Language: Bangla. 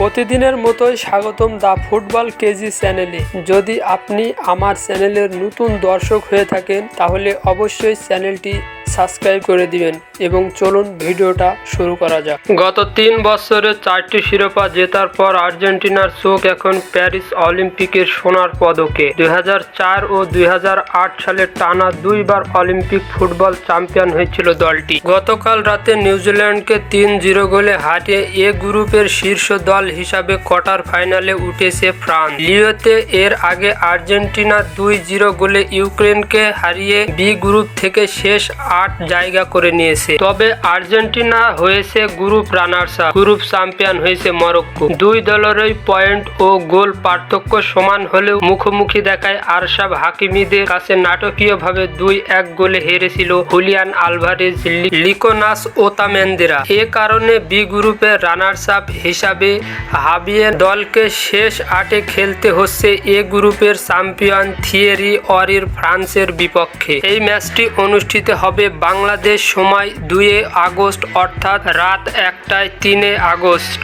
প্রতিদিনের মতোই স্বাগতম দা ফুটবল কেজি চ্যানেলে। যদি আপনি আমার চ্যানেলের নতুন দর্শক হয়ে থাকেন, তাহলে অবশ্যই চ্যানেলটি সাবস্ক্রাইব করে দিবেন এবং চলুন ভিডিওটা শুরু করা যাক। গত তিন বছরে চারটি শিরোপা জেতার পর আর্জেন্টিনার চোখ এখন প্যারিস অলিম্পিকের সোনার পদকে। দুই হাজার চার ও দুই হাজার আট সালে টানা দুইবার অলিম্পিক ফুটবল চ্যাম্পিয়ন হয়েছিল দলটি। গতকাল রাতে নিউজিল্যান্ডকে তিন জিরো গোলে হারিয়ে এ গ্রুপের শীর্ষ দল হিসাবে কোয়ার্টার ফাইনালে উঠেছে ফ্রান্স। লিওতে এর আগে আর্জেন্টিনা দুই জিরো গোলে ইউক্রেনকে হারিয়ে বি গ্রুপ থেকে শেষ আট জায়গা করে নিয়েছে। তবে আর্জেন্টিনা হয়েছে গ্রুপ রানার্স গ্রুপ চ্যাম্পিয়ন হয়েছে মরক্কো। দুই দলেরই পয়েন্ট ও গোল পার্থক্য সমান হলেও মুখোমুখি দেখায় আরশাব হাকিমিদের কাছে নাটকীয়ভাবে দুই এক গোলে হেরেছিল হুলিয়ান আলভারেজ লিকোনাস ওতামেন্দেরা। এ কারণে বি গ্রুপের রানার্স আপ হিসাবে হাবিয়ে দলকে শেষ আটে খেলতে হচ্ছে এ গ্রুপের চ্যাম্পিয়ন থিয়েরি অরির ফ্রান্সের বিপক্ষে। এই ম্যাচটি অনুষ্ঠিত হবে বাংলাদেশ সময় দুয়ে আগস্ট, অর্থাৎ রাত একটায় তিনে আগস্ট।